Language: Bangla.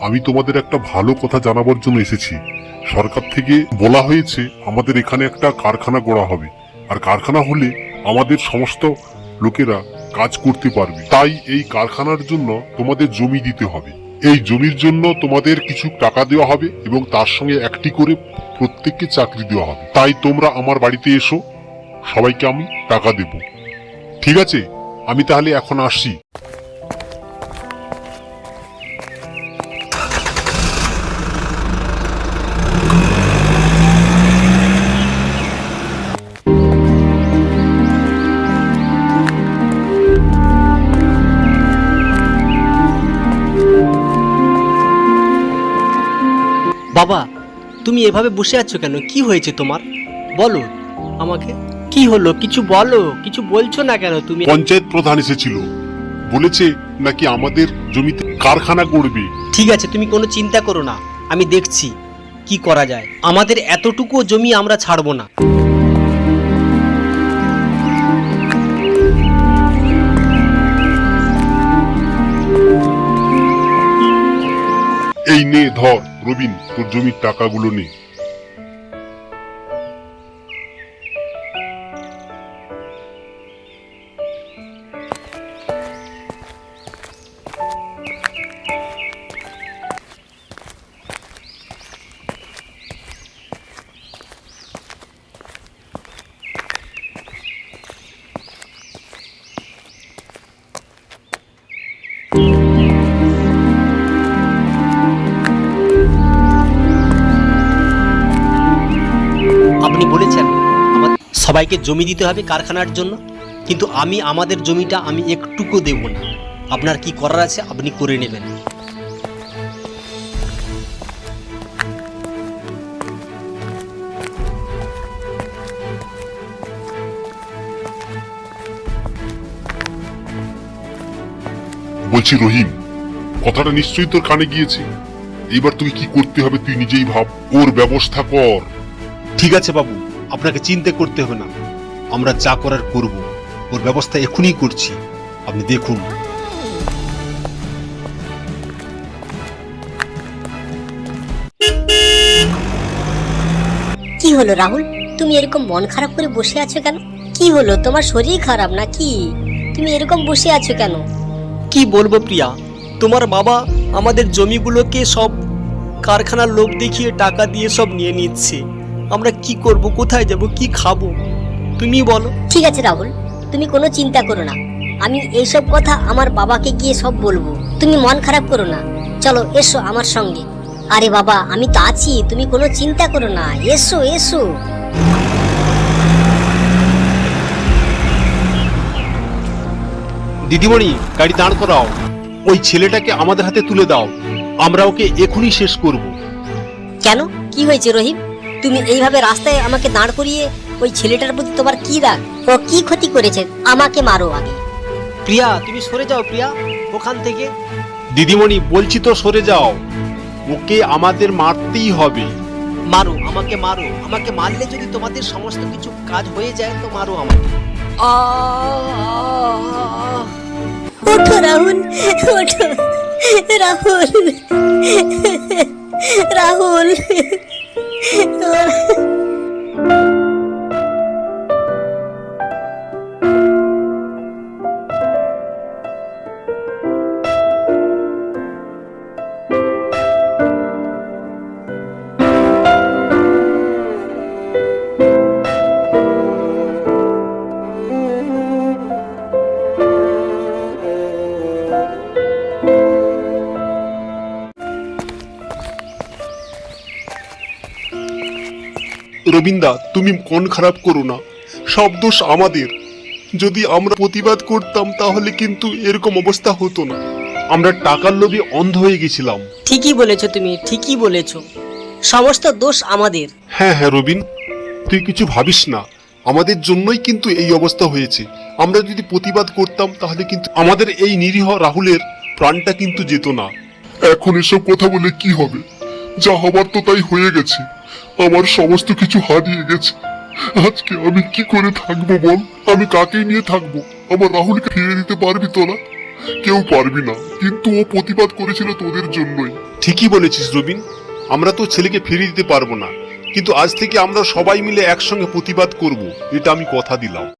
আমি তোমাদের একটা ভালো কথা জানাবার জন্য এসেছি। সরকার থেকে বলা হয়েছে, আমাদের এখানে একটা কারখানা গড়া হবে। আর কারখানা হলে আমাদের সমস্ত লোকেরা কাজ করতে পারবে। তাই এই কারখানার জন্য তোমাদের জমি দিতে হবে। এই জমির জন্য তোমাদের কিছু টাকা দেওয়া হবে এবং তার সঙ্গে একটি করে প্রত্যেককে চাকরি দেওয়া হবে। তাই তোমরা আমার বাড়িতে এসো, সবাইকে আমি টাকা দেব। ঠিক আছে? আমি তাহলে এখন আসছি। বাবা তুমি এভাবে বসে আছো কেন? কি হয়েছে তোমার? বলো আমাকে। কি হলো? কিছু বলো কিছু বলছো না কেন তুমি? পঞ্চায়েত প্রধান এসেছিল। বলেছে নাকি আমাদের জমিতে কারখানা গড়বে। ঠিক আছে তুমি কোনো চিন্তা করো না আমি দেখছি কি করা যায়। আমাদের এতটুকু জমি আমরা ছাড়বো না। এই নে ধর রবিন। জমির টাকাগুলো নে বলেছেন সবাইকে জমি দিতে হবে কারখানার জন্য, কিন্তু আমি, আমাদের জমিটা আমি একটুকু দেব না। আপনার কি করার আছে আপনি করে নেবেন। বলছি রহিম, কথাটা নিশ্চয়ই তোর কানে গিয়েছে। এবার তুই কি করতে হবে তুই নিজেই ভাব, ওর ব্যবস্থা কর। ঠিক আছে বাবু আপনাকে চিন্তা করতে হবে না। আমরা যা করার করব ওর ব্যবস্থা এখনই করছি। আপনি দেখুন। কি হলো রাহুল? তুমি এরকম মন খারাপ করে বসে আছো কেন? কি হলো? তোমার শরীর খারাপ না কি তুমি এরকম বসে আছো কেন? কি বলব প্রিয়া? তোমার বাবা আমাদের জমিগুলোকে সব কারখানার লোক দেখিয়ে টাকা দিয়ে সব নিয়ে নিচ্ছে। আমরা কি করব কোথায় যাব কি খাব? তুমি বলো। ঠিক আছে রাহুল তুমি কোনো চিন্তা করো না। আমি এইসব কথা আমার বাবাকে গিয়ে সব বলব। তুমি মন খারাপ করো না। চলো এসো আমার সঙ্গে। আরে বাবা আমি তো আছি তুমি কোনো চিন্তা করো না। এসো এসো। দিদিমণি গাড়ি দাঁড় করাও। ওই ছেলেটাকে আমাদের হাতে তুলে দাও। আমরা ওকে এখনই শেষ করব। কেন? কি হয়েছে রহিম তুমি এইভাবে রাস্তায় আমাকে দাঁড় করিয়ে ওই ছেলেটার প্রতি তোমার কি রাগ? ও কি ক্ষতি করেছে? আমাকে মারো আগে। প্রিয়া তুমি সরে যাও প্রিয়া ওখান থেকে। দিদিমণি বলছি তো সরে যাও। ওকে আমাদের মারতেই হবে। মারো আমাকে মারো। আমাকে মারলে যদি তোমাদের সমস্ত কিছু কাজ হয়ে যায় তো মারো আমাকে! ওঠো রাহুল ওঠো। রাহুল রাহুল। রবীন্দা তুমি মন খারাপ করো না। সব দোষ আমাদের। যদি আমরা প্রতিবাদ করতাম তাহলে কিন্তু এরকম অবস্থা হতো না। আমরা টাকার লোভে অন্ধ হয়ে গেছিলাম। ঠিকই বলেছ তুমি ঠিকই বলেছ। সমস্ত দোষ আমাদের। হ্যাঁ হ্যাঁ রবিন তুই কিছু ভাবিস না। আমাদের জন্যই কিন্তু এই অবস্থা হয়েছে। আমরা যদি প্রতিবাদ করতাম তাহলে কিন্তু আমাদের এই নিরীহ রাহুলের প্রাণটা কিন্তু যেত না। এখন এসব কথা বলে কি হবে? যা হবার তো তাই হয়ে গেছে। আমার সমস্ত কিছু হারিয়ে গেছে। আজকে আমি কি করে থাকব বল? আমি কাকে নিয়ে থাকব? আমার রাহুলকে ফিরে দিতে পারবি তোরা কেউ পারবি না, কিন্তু ও প্রতিবাদ করেছিল তোদের জন্যই। ঠিকই বলেছিস রবিন, আমরা তো ছেলেকে ফিরে দিতে পারব না, কিন্তু আজ থেকে আমরা সবাই মিলে একসঙ্গে প্রতিবাদ করব, এটা আমি কথা দিলাম।